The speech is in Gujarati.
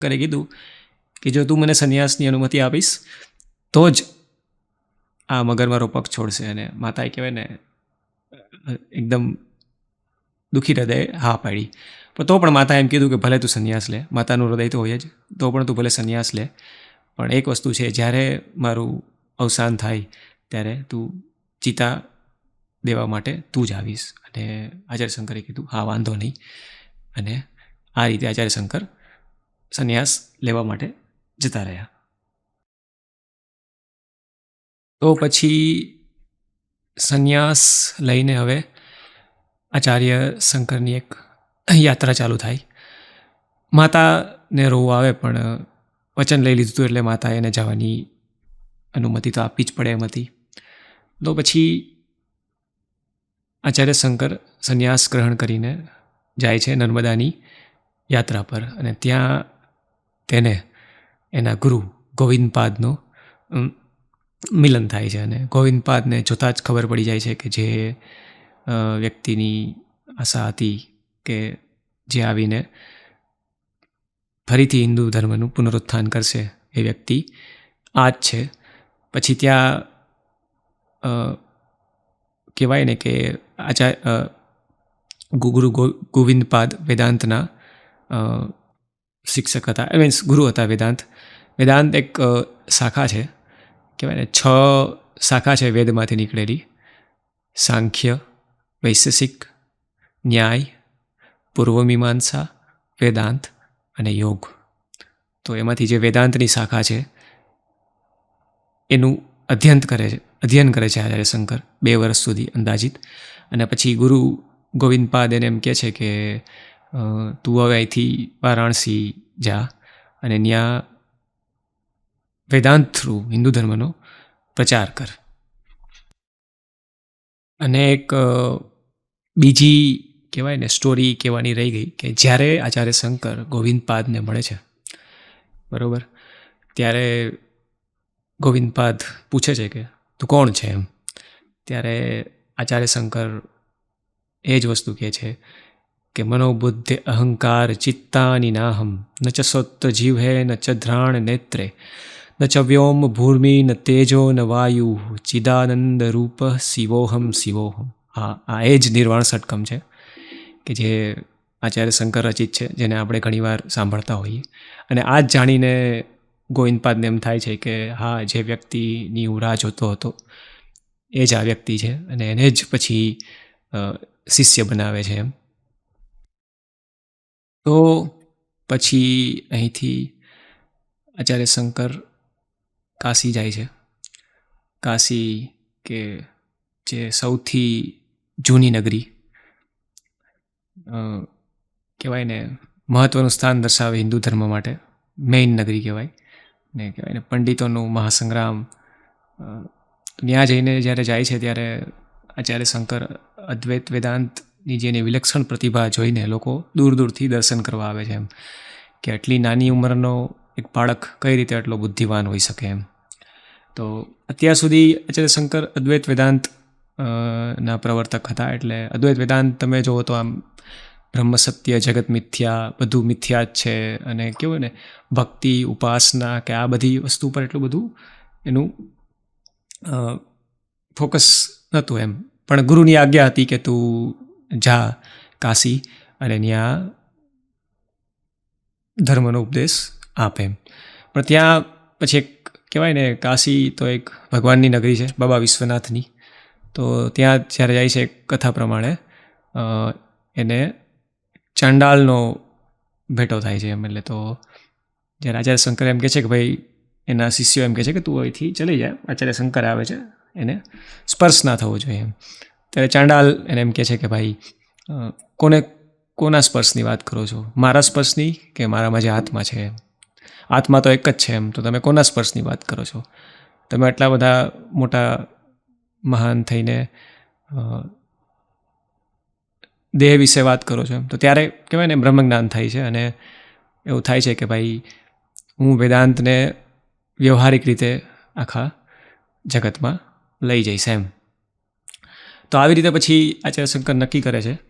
કરે કીધું કે જો તું મને સંન્યાસની અનુમતિ આપીશ, તો જ આ મગર મારો પગ છોડશે અને માતાએ કહેવાય ને, એકદમ દુઃખી હૃદયે હા પાડી. પણ તો પણ માતા એમ કીધું કે ભલે તું સંન્યાસ લે, માતાનું હૃદય તો હોય જ, તો પણ તું ભલે સંન્યાસ લે, પણ એક વસ્તુ છે, જ્યારે મારું અવસાન થાય, ત્યારે તું ચિતા દેવા માટે તું જ આવીશ. અને આચાર્ય શંકરે કીધું, હા, વાંધો નહીં. અને આ રીતે આચાર્ય શંકર સંન્યાસ લેવા માટે જતા રહ્યા. તો પછી સંન્યાસ લઈને હવે આચાર્ય શંકરની એક યાત્રા ચાલુ થાય. માતાને રોવું આવે પણ વચન લઈ લીધું એટલે માતા એને જવાની અનુમતિ તો આપવી જ પડે એમ હતી. તો પછી આચાર્ય શંકર સંન્યાસ ગ્રહણ કરીને જાય છે નર્મદાની યાત્રા પર અને ત્યાં તેને એના ગુરુ ગોવિંદપાદનો મિલન થાય છે અને ગોવિંદપાદને જોતાં જ ખબર પડી જાય છે કે જે વ્યક્તિની આશા હતી કે જે આવીને ફરીથી હિન્દુ ધર્મનું પુનરુત્થાન કરશે એ વ્યક્તિ આ જ છે. પછી ત્યાં કહેવાય ને કે આચાર્ય ગુરુ ગોવિંદપાદ વેદાંતના શિક્ષક હતા એ મીન્સ ગુરુ હતા વેદાંત. વેદાંત એક શાખા છે. કહેવાય ને, છ શાખા છે વેદમાંથી નીકળેલી. સાંખ્ય, વૈશેષિક, ન્યાય પૂર્વમીમાંસા વેદાંત અને યોગ. તો એમાંથી જે વેદાંતની શાખા છે, એનું અધ્યયન કરે છે, અધ્યયન કરે છે આચાર્ય શંકર બે વર્ષ સુધી અંદાજિત. અને પછી ગુરુ ગોવિંદપાદ એને એમ કહે છે કે તું હવે અહીંથી વારાણસી જા અને ત્યાં વેદાંત થ્રુ હિન્દુ ધર્મનો પ્રચાર કર. અને એક બીજી કહેવાય ને સ્ટોરી કહેવાની રહી ગઈ કે જ્યારે આચાર્ય શંકર ગોવિંદપાદને મળે છે, બરાબર? ત્યારે ગોવિંદપાદ પૂછે છે કે તું કોણ છે એમ? ત્યારે આચાર્ય શંકર એ જ વસ્તુ કહે છે કે મનોબુદ્ધિ અહંકાર ચિત્તાની નાહમ, ન ચ સત્વ જીવહે, ન ચ ધ્રાણ નેત્રે, ન ચ વ્યોમ ભૂર્મિ, ન તેજો, ન વાયુ, ચિદાનંદ રૂપ શિવોહમ શિવોહમ. હા, આ એ જ નિર્વાણ સટકમ છે, કે જે આચાર્ય શંકર રચિત છે, જેને આપણે ઘણીવાર સાંભળતા હોઈએ. અને આ જ જાણીને ગોવિંદપાદને એમ થાય છે કે, હા, જે વ્યક્તિની હું રાહ જોતો હતો, એ જ આ વ્યક્તિ છે, અને એને જ પછી શિષ્ય બનાવે છે એમ. તો પછી અહીંથી આચાર્ય શંકર કાશી જાય છે. કાશી કે જે સૌથી જૂની નગરી કહેવાય ને મહત્ત્વનું સ્થાન દર્શાવે હિન્દુ ધર્મ માટે મેઇન નગરી કહેવાય ને કહેવાય ને પંડિતોનું મહાસંગ્રામ ત્યાં જઈને જ્યારે જાય છે ત્યારે આચાર્ય શંકર અદ્વૈત વેદાંતની જેની વિલક્ષણ પ્રતિભા જોઈને લોકો દૂર દૂરથી દર્શન કરવા આવે છે એમ. કે આટલી નાની ઉંમરનો એક બાળક કઈ રીતે આટલો બુદ્ધિવાન હોઈ શકે એમ. તો અત્યાર સુધી આચાર્ય શંકર અદ્વૈત વેદાંત ના પ્રવર્તક હતા. એટલે અદ્વૈત વેદાંત તમે જુઓ તો આમ બ્રહ્મ, સત્ય, જગત, મિથ્યા, બધું મિથ્યા જ છે. અને કેવું ને, ભક્તિ, ઉપાસના કે આ બધી વસ્તુ પર એટલું બધું એનું ફોકસ નહોતું એમ. પણ ગુરુની આજ્ઞા હતી કે તું જા કાશી અને ત્યાં ધર્મનો ઉપદેશ આપે એમ. પણ ત્યાં પછી એક કહેવાય ને, કાશી તો એક ભગવાનની નગરી છે, બાબા વિશ્વનાથની. તો ત્યાં જ્યારે જાય છે કથા પ્રમાણે એને ચાંડાલનો ભેટો થાય છે એમ. એટલે તો જ્યારે આચાર્ય શંકર એમ કહે છે કે ભાઈ, એના શિષ્યો એમ કહે છે કે તું અહીંથી ચલી જાય આચાર્ય શંકર આવે છે, એને સ્પર્શ ના થવો જોઈએ એમ. ત્યારે ચાંડાલ એને એમ કહે છે કે ભાઈ કોને, કોના સ્પર્શની વાત કરો છો? મારા સ્પર્શની કે મારામાં જે આત્મા છે? આત્મા તો એક જ છે એમ. તો તમે કોના સ્પર્શની વાત કરો છો? તમે આટલા બધા મોટા મહાન થઈને દેહ વિશે વાત કરો છો એમ. તો ત્યારે કહેવાય ને, બ્રહ્મજ્ઞાન થાય છે અને એવું થાય છે કે ભાઈ, હું વેદાંતને વ્યવહારિક રીતે આખા જગતમાં લઈ જઈશ એમ. તો આવી રીતે પછી આચાર્ય શંકર નક્કી કરે છે.